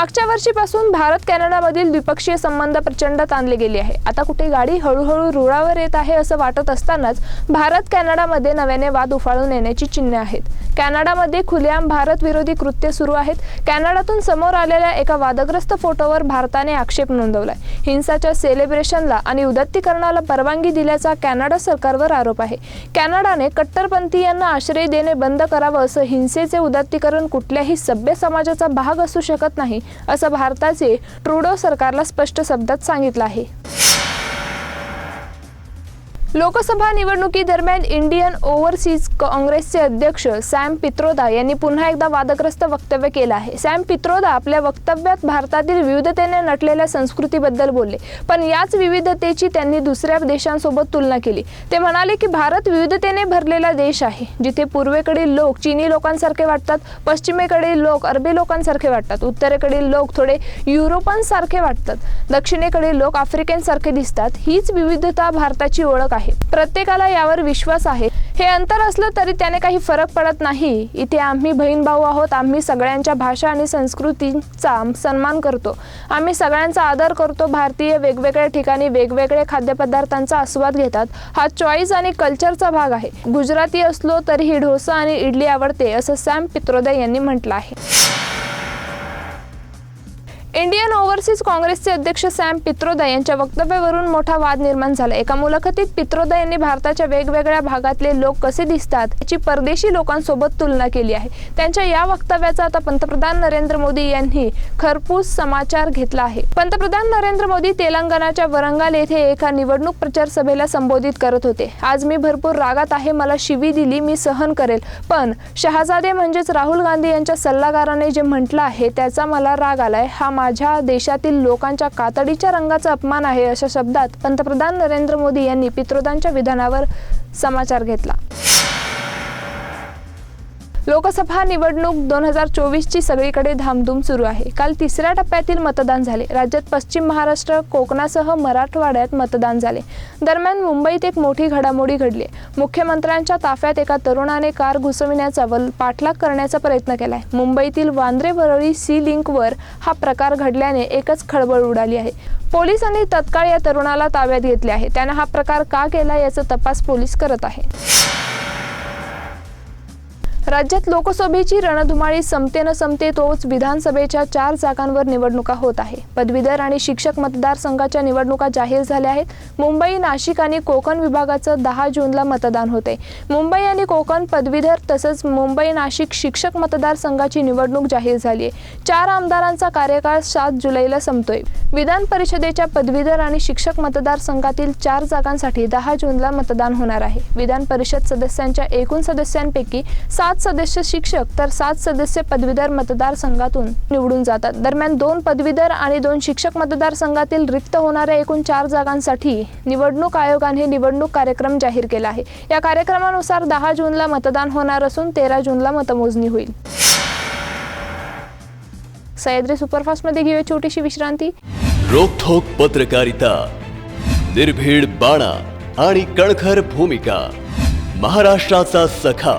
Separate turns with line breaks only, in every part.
मागच्या वर्षीपासून भारत कॅनडामधील द्विपक्षीय संबंध प्रचंड ताणले गेले आहे. आता कुठे गाडी हळूहळू रुळावर येत आहे असं वाटत असतानाच भारत कॅनडामध्ये नव्याने वाद उफाळून येण्याची चिन्हे आहेत. कॅनडामध्ये खुलेआम भारत विरोधी कृत्य सुरू आहेत. कॅनडातून समोर आलेल्या एका वादग्रस्त फोटोवर भारताने आक्षेप नोंदवलाय. हिंसाच्या सेलिब्रेशनला आणि उदत्तीकरणाला परवानगी दिल्याचा कॅनडा सरकारवर आरोप आहे. कॅनडाने कट्टरपंथीयांना आश्रय देणे बंद करावं असं हिंसेचे उदात्तीकरण कुठल्याही सभ्य समाजाचा भाग असू शकत नाही असं भारताचे ट्रुडो सरकारला स्पष्ट शब्दात सांगितलं आहे. लोकसभा निवडणुकीदरम्यान इंडियन ओव्हरसीज काँग्रेसचे अध्यक्ष सॅम पित्रोदा यांनी पुन्हा एकदा वादग्रस्त वक्तव्य केलं आहे. सॅम पित्रोदा आपल्या वक्तव्यात भारतातील विविधतेने नटलेल्या संस्कृतीबद्दल बोलले पण याच विविधतेची त्यांनी दुसऱ्या देशांसोबत तुलना केली. ते म्हणाले की भारत विविधतेने भरलेला देश आहे जिथे पूर्वेकडील लोक चीनी लोकांसारखे वाटतात पश्चिमेकडील लोक अरबी लोकांसारखे वाटतात उत्तरेकडील लोक थोडे युरोपांसारखे वाटतात दक्षिणेकडील लोक आफ्रिकेंसारखे दिसतात. हीच विविधता भारताची ओळख आहे. प्रत्येकाला यावर विश्वास आहे. हे अंतर असलं तरी त्याने काही फरक पडत नाही. इथे आम्ही बहीण भाऊ आहोत. आम्ही सगळ्यांच्या भाषा आणि संस्कृतीचा सन्मान करतो. आम्ही सगळ्यांचा आदर करतो. भारतीय वेगवेगळ्या ठिकाणी वेगवेगळे खाद्यपदार्थांचा आस्वाद घेतात. हा चॉईस आणि कल्चरचा भाग आहे. गुजराती असलो तरीही डोसा आणि इडली आवडते असं सॅम पित्रोदय यांनी म्हटलं आहे. इंडियन ओव्हरसीज काँग्रेसचे अध्यक्ष सॅम पित्रोदा यांच्या वक्तव्यावरून मोठा वाद निर्माण झाला. एका मुलाखतीत पित्रोदा यांनी भारताच्या वेगवेगळ्या भागातले लोक कसे दिसतात याची परदेशी लोकांसोबत तुलना केली आहे. त्यांच्या या वक्तव्याचा आता पंतप्रधान नरेंद्र मोदी यांनी खरपूस समाचार घेतला आहे. पंतप्रधान नरेंद्र मोदी तेलंगणाच्या वरंगाल येथे एका निवडणूक प्रचार सभेला संबोधित करत होते. आज मी भरपूर रागात आहे मला शिवी दिली मी सहन करेल. पण शहाजादे म्हणजेच राहुल गांधी यांच्या सल्लागाराने जे म्हटलं आहे त्याचा मला राग आलाय. हा माझ्या देशातील लोकांच्या कातडीच्या रंगाचा अपमान आहे अशा शब्दात पंतप्रधान नरेंद्र मोदी यांनी पित्रोदांच्या विधानावर समाचार घेतला. लोकसभा निवडणूक दोन हजार चोवीसची सगळीकडे धामधूम सुरू आहे. काल तिसऱ्या टप्प्यातील मतदान झाले. राज्यात पश्चिम महाराष्ट्र कोकणासह मराठवाड्यात मतदान झाले. दरम्यान मुंबईत एक मोठी घडामोडी घडली. मुख्यमंत्र्यांच्या ताफ्यात एका तरुणाने कार घुसविण्याचा व पाठलाग करण्याचा प्रयत्न केलाय. मुंबईतील वांद्रे वरळी सी लिंकवर हा प्रकार घडल्याने एकच खळबळ उडाली आहे. पोलिसांनी तत्काळ या तरुणाला ताब्यात घेतले आहे. त्यानं हा प्रकार का केला याचा तपास पोलीस करत आहे. राज्यात लोकसभेची रणधुमाळी संपते न संपते तोच विधानसभेच्या चार जागांवर निवडणुका होत आहे. पदवीधर आणि शिक्षक मतदारसंघाच्या निवडणुका जाहीर झाल्या आहेत. मुंबई नाशिक आणि कोकण विभागाचं दहा जूनला मतदान होते. मुंबई आणि कोकण पदवीधर तसंच मुंबई नाशिक शिक्षक मतदारसंघाची निवडणूक जाहीर झाली आहे. चार आमदारांचा कार्यकाळ सात जुलैला संपतोय. विधान परिषदेच्या पदवीधर आणि शिक्षक मतदारसंघातील चार जागांसाठी दहा जूनला मतदान होणार आहे. विधान परिषद सदस्यांच्या एकूण सदस्यांपैकी सात सदस्य शिक्षक तर सात सदस्य पदवीधर मतदारसंघातून निवडून जातात. दरम्यान दोन पदवीधर आणि दोन शिक्षक मतदारसंघातील रिक्त होणाऱ्या एकूण चार जागांसाठी निवडणूक आयोगाने निवडणूक कार्यक्रम जाहीर केला आहे. या कार्यक्रमानुसार दहा जूनला मतदान होणार असून तेरा जूनला मतमोजणी होईल. सह्याद्री सुपरफास्टमध्ये घेऊया छोटीशी विश्रांती.
रोखोक पत्रकारिता निर्भीड बाणा आणि कणखर भूमिका महाराष्ट्राचा सखा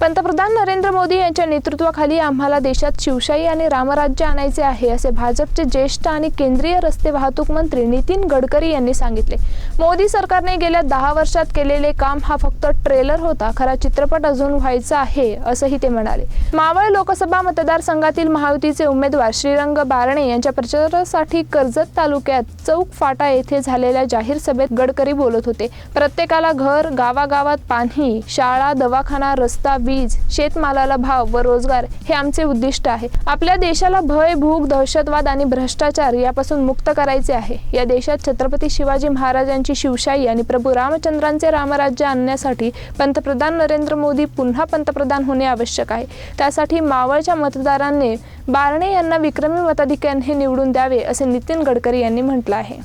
पंतप्रधान नरेंद्र मोदी यांच्या नेतृत्वाखाली आम्हाला देशात शिवशाही आणि रामराज्य आणायचे आहे असे भाजपचे ज्येष्ठ आणि केंद्रीय रस्ते वाहतूक मंत्री नितीन गडकरी यांनी सांगितले. मोदी सरकारने गेल्या दहा वर्षात केलेले काम हा फक्त ट्रेलर होता खरा चित्रपट अजून व्हायचा आहे असंही ते म्हणाले. मावळ लोकसभा मतदारसंघातील महायुतीचे उमेदवार श्रीरंग बारणे यांच्या प्रचारासाठी कर्जत तालुक्यात चौक फाटा येथे झालेल्या जाहीर सभेत गडकरी बोलत होते. प्रत्येकाला घर गावागावात पाणी शाळा दवाखाना रस्ता वीज शेतमालाला भाव व रोजगार हे आमचे उद्दिष्ट आहे. आपल्या देशाला भय भूक दहशतवाद आणि भ्रष्टाचार यापासून मुक्त करायचे आहे. या देशात छत्रपती शिवाजी महाराजांची शिवशाही आणि प्रभू रामचंद्रांचे रामराज्य आणण्यासाठी पंतप्रधान नरेंद्र मोदी पुन्हा पंतप्रधान होणे आवश्यक आहे. त्यासाठी मावळच्या मतदारांनी बारणे यांना विक्रमी मताधिक्याने निवडून द्यावे असे नितीन गडकरी यांनी म्हटलं आहे.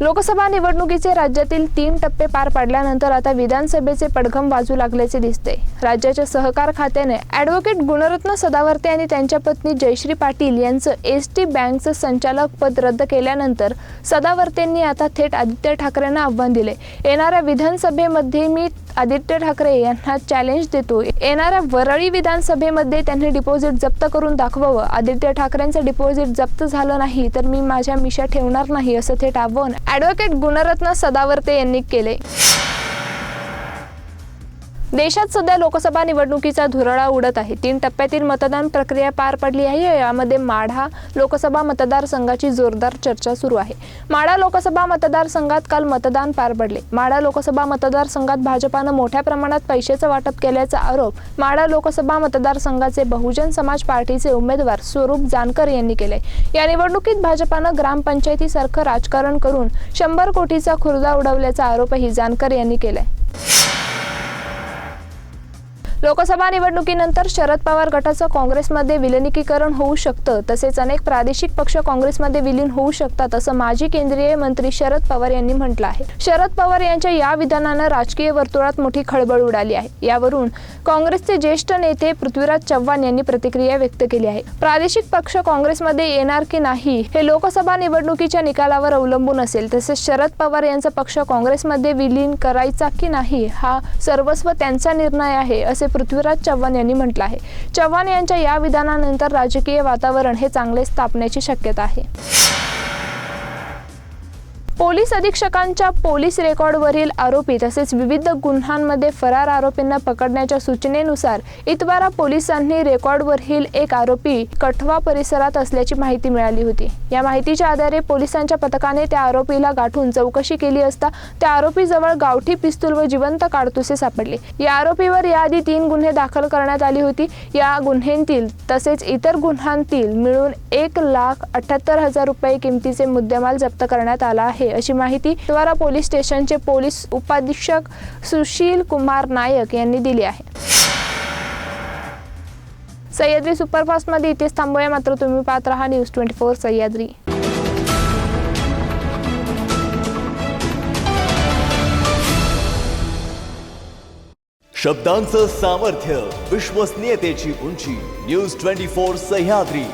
लोकसभा निवडणुकीचे राज्यातील तीन टप्पे पार पाडल्यानंतर आता विधानसभेचे पडघम वाजू लागल्याचे दिसते. राज्याच्या सहकार खात्याने ॲडव्होकेट गुणरत्न सदावर्ते आणि त्यांच्या पत्नी जयश्री पाटील यांचं एस टी बँकचं संचालक पद रद्द केल्यानंतर सदावर्तेंनी आता थेट आदित्य ठाकरेंना आव्हान दिले. येणाऱ्या विधानसभेमध्ये मी आदित्य ठाकरे यांना चॅलेंज देतो. येणाऱ्या वरळी विधानसभेमध्ये त्यांनी डिपॉझिट जप्त करून दाखवावं. आदित्य ठाकरेंचं डिपॉझिट जप्त झालं नाही तर मी माझ्या मिशा ठेवणार नाही असं थेट आव्हान ॲडव्होकेट गुणरत्न सदावर्ते यांनी केले. देशात सध्या लोकसभा निवडणुकीचा धुरळा उडत आहे. तीन टप्प्यातील मतदान प्रक्रिया पार पडली आहे. यामध्ये माढा लोकसभा मतदारसंघाची जोरदार चर्चा सुरू आहे. माढा लोकसभा मतदारसंघात काल मतदान पार पडले. माढा लोकसभा मतदारसंघात भाजपानं मोठ्या प्रमाणात पैशाचं वाटप केल्याचा आरोप माढा लोकसभा मतदारसंघाचे बहुजन समाज पार्टीचे उमेदवार स्वरूप जानकर यांनी केले या निवडणुकीत भाजपानं ग्रामपंचायतीसारखं राजकारण करून शंभर कोटीचा खुर्दा उडवल्याचा आरोपही जानकर यांनी केलाय. लोकसभा निवडणुकीनंतर शरद पवार गटाचं काँग्रेसमध्ये विलिनीकरण होऊ शकतं तसेच अनेक प्रादेशिक पक्ष काँग्रेसमध्ये विलीन होऊ शकतात असं माजी केंद्रीय मंत्री शरद पवार यांनी म्हटलं आहे. शरद पवार यांच्या या विधानानं राजकीय वर्तुळात मोठी खळबळ उडाली आहे. यावरून काँग्रेसचे ज्येष्ठ नेते पृथ्वीराज चव्हाण यांनी प्रतिक्रिया व्यक्त केली आहे. प्रादेशिक पक्ष काँग्रेसमध्ये येणार की नाही हे लोकसभा निवडणुकीच्या निकालावर अवलंबून असेल तसेच शरद पवार यांचा पक्ष काँग्रेसमध्ये विलीन करायचा की नाही हा सर्वस्व त्यांचा निर्णय आहे असे पृथ्वीराज चव्हाण यांनी म्हटलं आहे. चव्हाण यांच्या या विधानानंतर राजकीय वातावरण हे चांगले स्थापण्याची शक्यता आहे. पोलीस अधीक्षकांच्या पोलीस रेकॉर्डवरील आरोपी तसेच विविध गुन्ह्यांमध्ये फरार आरोपींना पकडण्याच्या सूचनेनुसार इतवारा पोलिसांनी रेकॉर्डवरील एक आरोपी कठवा परिसरात असल्याची माहिती मिळाली होती. या माहितीच्या आधारे पोलिसांच्या पथकाने त्या आरोपीला गाठून चौकशी केली असता त्या आरोपीजवळ गावठी पिस्तूल व जिवंत काडतुसे सापडले. या आरोपीवर याआधी तीन गुन्हे दाखल करण्यात आली होती. या गुन्ह्यांतील तसेच इतर गुन्ह्यांतील मिळून एक लाख अठ्याहत्तर हजार रुपये किमतीचे मुद्देमाल जप्त करण्यात आला आहे. आहे अशी माहिती द्वारा पोलीस स्टेशनचे पोलीस उपाधीक्षक सुशील कुमार नायक यांनी दिली आहे. सह्याद्री सुपरफास्टमध्ये इथेच थांबूया. मात्र तुम्ही पाहत राहा न्यूज ट्वेंटी फोर सह्याद्री.
शब्दांचं सामर्थ्य विश्वसनीयतेची उंची न्यूज ट्वेंटी फोर सह्याद्री.